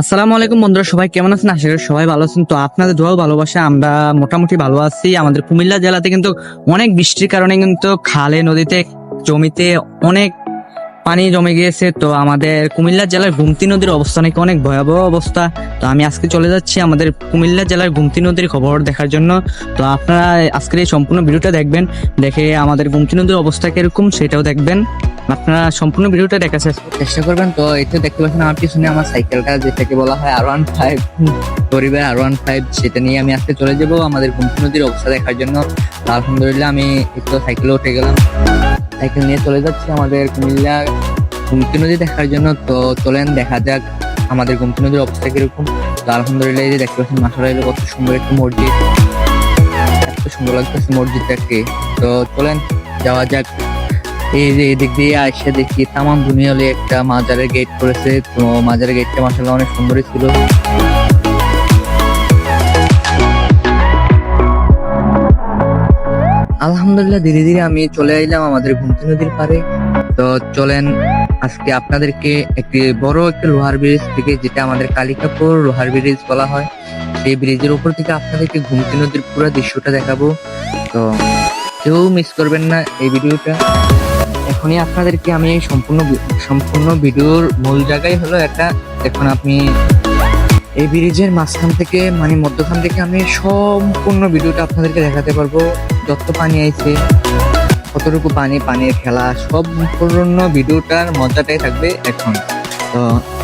আসসালামু আলাইকুম বন্ধুরা, সবাই কেমন আছেন? আশা করি সবাই ভালো আছেন। তো আপনাদের দোয়াও ভালোবাসা, আমরা মোটামুটি ভালো আছি। আমাদের কুমিল্লা জেলাতে কিন্তু অনেক বৃষ্টির কারণে কিন্তু খালে, নদীতে, জমিতে অনেক পানি জমে গিয়েছে। তো আমাদের কুমিল্লা জেলার গুমতি নদীর অবস্থা নাকি অনেক ভয়াবহ অবস্থা। তো আমি আজকে চলে যাচ্ছি আমাদের কুমিল্লা জেলার গুমতি নদীর খবর দেখার জন্য। তো আপনারা আজকের এই সম্পূর্ণ ভিডিওটা দেখবেন, দেখে আমাদের গুমতি নদীর অবস্থা কীরকম সেটাও দেখবেন। আপনারা সম্পূর্ণ ভিডিওটা দেখার চেষ্টা- করবেন। তো এটা দেখতে পাচ্ছেন, আমার পিছনে আমার সাইকেলটা, যেটাকে বলা হয় আর ওয়ান ফাইভ গরিবের আর ওয়ান ফাইভ সেটা নিয়ে আমি আজকে চলে যাব আমাদের গুমতি নদীর অবস্থা দেখার জন্য। আলহামদুলিল্লাহ, আমি একটু সাইকেলে উঠে গেলাম। সাইকেল নিয়ে চলে যাচ্ছি আমাদের কুমিল্লা গুমতি নদী দেখার জন্য। তো চলেন, দেখা যাক আমাদের গুমতি নদীর অবস্থা কীরকম। তো আলহামদুলিল্লাহ যে দেখতে পাচ্ছেন মাসারা এলো কত সুন্দর একটা মসজিদ। এত সুন্দর লাগতেছে মসজিদটাকে। তো চলেন, যাওয়া যাক। এই যে এদিক দিয়ে আসে দেখি তামাম দুনিয়ালে একটা মাজারের গেট করেছে তো মাজারের গেটটা মাসাল্লাহ অনেক সুন্দরই ছিল। আলহামদুলিল্লাহ, ধীরে ধীরে আমি চলে আইলাম আমাদের গুমতি নদীর পারে তো চলেন, আজকে আপনাদেরকে একটি বড় একটা লোহার ব্রিজ থেকে, যেটা আমাদের কালিকাপুর লোহার ব্রিজ বলা হয়, সেই ব্রিজের উপর থেকে আপনাদেরকে গুমতি নদীর পুরো দৃশ্যটা দেখাবো। তো কেউ মিস করবেন না এই ভিডিওটা এখনই আপনাদেরকে আমি এই সম্পূর্ণ সম্পূর্ণ ভিডিওর মূল জায়গায় হলো একটা এখন আপনি এই ব্রিজের মাঝখান থেকে মানে মধ্যখান থেকে আমি সম্পূর্ণ ভিডিওটা আপনাদেরকে দেখাতে পারব। যত পানি আইছে, কতটুকু পানি, পানির খেলা, সম্পূর্ণ ভিডিওটার মজাটাই থাকবে এখন। তো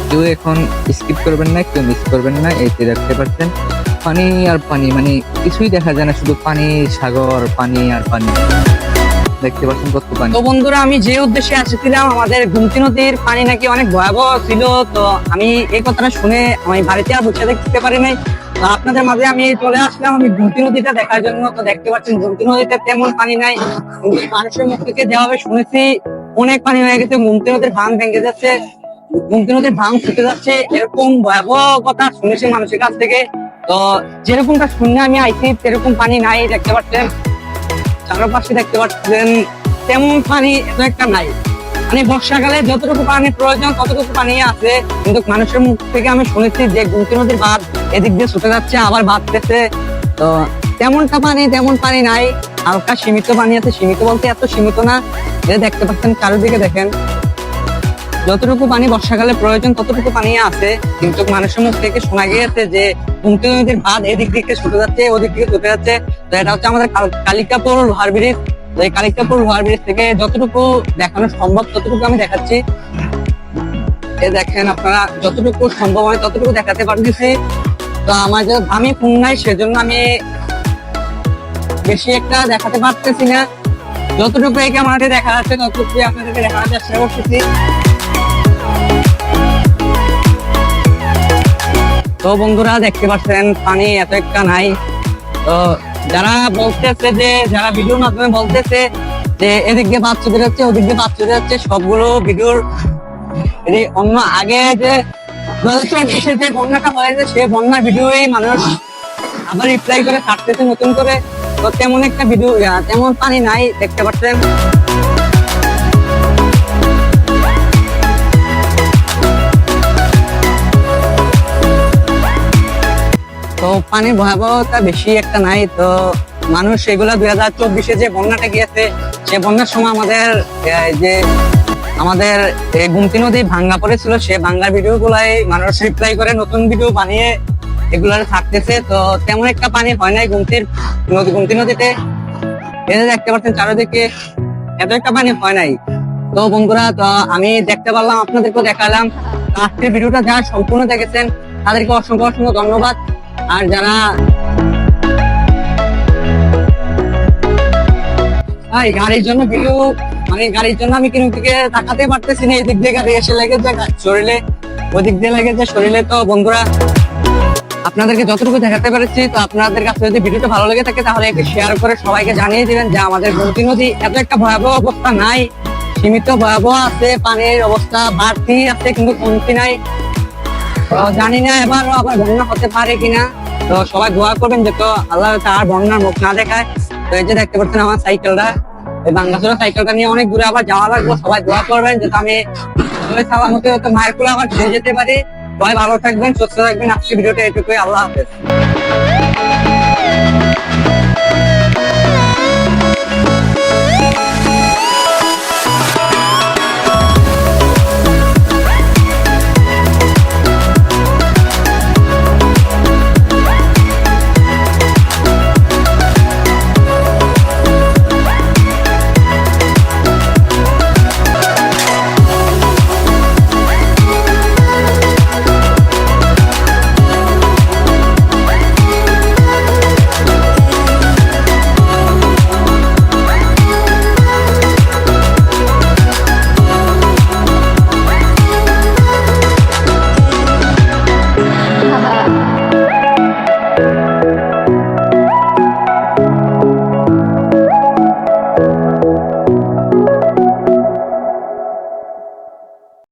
কেউ এখন স্কিপ করবেন না, কেউ মিস করবেন না এতে দেখতে পাচ্ছেন, পানি আর পানি মানে কিছুই দেখা যায় না, শুধু পানি, সাগর, পানি আর পানি। দেখতে পাচ্ছেন কত পানি তো বন্ধুরা, আমি যে উদ্দেশ্যে এসেছিলাম আমাদের গুমতি নদীর পানি নাকি অনেক ভয়াবহ ছিল, তো আমি এই কথাটা শুনে আমি বাড়িতে আর বসে দেখতে পারি নাই। আপনাদের মাঝে আমি চলে আসলাম, আমি গুমতি নদীটা দেখার জন্য। তো দেখতে পাচ্ছেন গুমতি নদীতে তেমন পানি নাই। মানুষের মুখ থেকে যেভাবে শুনেছি, অনেক পানি হয়ে গেছে গুমতি নদীর ভাঙ ভেঙে যাচ্ছে গুমতি নদীর ভাঙ ফুটে যাচ্ছে। এরকম ভয়াবহ কথা শুনেছি মানুষের কাছ থেকে। তো যেরকমটা শুনে আমি আইছি, সেরকম পানি নাই, দেখতে পাচ্ছেন। চারপাশে দেখতে পাচ্ছেন তেমন পানি এত একটা নাই। মানে বর্ষাকালে যতটুকু পানি প্রয়োজন, ততটুকু পানি আছে। কিন্তু মানুষের মুখ থেকে আমি শুনেছি যে গুমতি নদীর বাঁধ এদিক দিয়ে ছুটে যাচ্ছে, আবার বাঁধতেছে তো তেমনটা পানি, তেমন পানি নাই। হালকা সীমিত পানি আছে। সীমিত বলতে এত সীমিত না যে দেখতে পাচ্ছেন, চারিদিকে দেখেন। যতটুকু পানি বর্ষাকালে প্রয়োজন, ততটুকু পানি আছে। কিন্তু মানুষের মুখ থেকে শোনা গিয়েছে যে কুমতি নদীর বাঁধ এদিক দিকে ছুটে যাচ্ছে, ওদিক দিকে ছুটে যাচ্ছে। তো এটা হচ্ছে আমাদের কালিকাপুর লোহার ব্রিজ। তো এই কালিকাপুর লোহার ব্রিজ থেকে যতটুকু দেখানো সম্ভব, ততটুকু আমি দেখাচ্ছি। এ দেখেন আপনারা, যতটুকু সম্ভব হয় ততটুকু দেখাতে পারতেছি। তো আমার যে আমি নাই, সেজন্য আমি বেশি একটা দেখাতে পারতেছি না। যতটুকু এই ক্যামেরাতে দেখা যাচ্ছে ততটুকু আপনাদেরকে দেখানোর চেষ্টা করতেছি। তো বন্ধুরা দেখতে পাচ্ছেন, পানি এত একটা নাই। তো যারা বলতেছে যে, যারা ভিডিওর মাধ্যমে বলতেছে যে, এদিক দিয়ে বাদ চলে যাচ্ছে ওদিক দিয়ে বাদ চলে যাচ্ছে সবগুলো ভিডিওর অন্য আগে যে চব্বিশে যে বন্যাটা হয়েছে সেই বন্যার ভিডিওই মানুষ আবার রিপ্লাই করে ছাড়তেছে নতুন করে। তো তেমন একটা ভিডিও তেমন পানি নাই, দেখতে পাচ্ছেন। পানির ভয়াবহতা বেশি একটা নাই, তো মানুষ এগুলো দুই হাজার চব্বিশে যে বন্যাটা গিয়েছে, সে বন্যার সময় আমাদের যে আমাদের এই গুমতি নদী ভাঙ্গা পড়েছিল, সে ভাঙ্গার ভিডিও গুলাই মানুষ রিপ্লাই করে, নতুন ভিডিও বানিয়ে এগুলার থাকতেছে তো তেমন একটা পানি হয় নাই গুমতির নদী গুমতি নদীতে। যে দেখতে পাচ্ছেন চারিদিকে এত একটা পানি হয় নাই। তো বন্ধুরা, তো আমি দেখতে পারলাম, আপনাদেরকেও দেখালাম। আজকের ভিডিওটা যারা সম্পূর্ণ দেখেছেন, তাদেরকে অসংখ্য অসংখ্য ধন্যবাদ। আর যারা গাড়ির জন্য ভিডিও মানে গাড়ির জন্য আমি কিন্তু দিকে তাকাতে পারতেছি না, এদিক দিয়ে গাড়ি এসে লেগেছে, গা- শরীরে, ওদিক দিয়ে লেগেছে, শরীরে তো বন্ধুরা আপনাদেরকে যতটুকু দেখাতে পেরেছি, তো আপনাদের কাছে যদি ভিডিওটা ভালো লেগে থাকে, তাহলে একটু শেয়ার করে সবাইকে জানিয়ে দিবেন যে আমাদের গমতি নদী এত একটা ভয়াবহ অবস্থা নাই, সীমিত ভয়াবহ আছে, পানির অবস্থা বাড়তি আছে, কিন্তু কমতি নাই। জানি না এবারও আবার বন্যা হতে পারে কিনা। তো সবাই দোয়া করবেন যে তো আল্লাহ তার বন্যার মুখ না দেখায়। তো এই যে দেখতে পাচ্ছেন আমার সাইকেলটা, এই বাংলাদেশের সাইকেলটা নিয়ে অনেক দূরে আবার যাওয়া লাগবে, সবাই দোয়া করবেন যে আমি সালামতে মায়ের কোলে আবার ঘুরে যেতে পারি। সবাই ভালো থাকবেন, সুস্থ থাকবেন আজকে ভিডিওটা এটুকুই, আল্লাহ হাফেজ।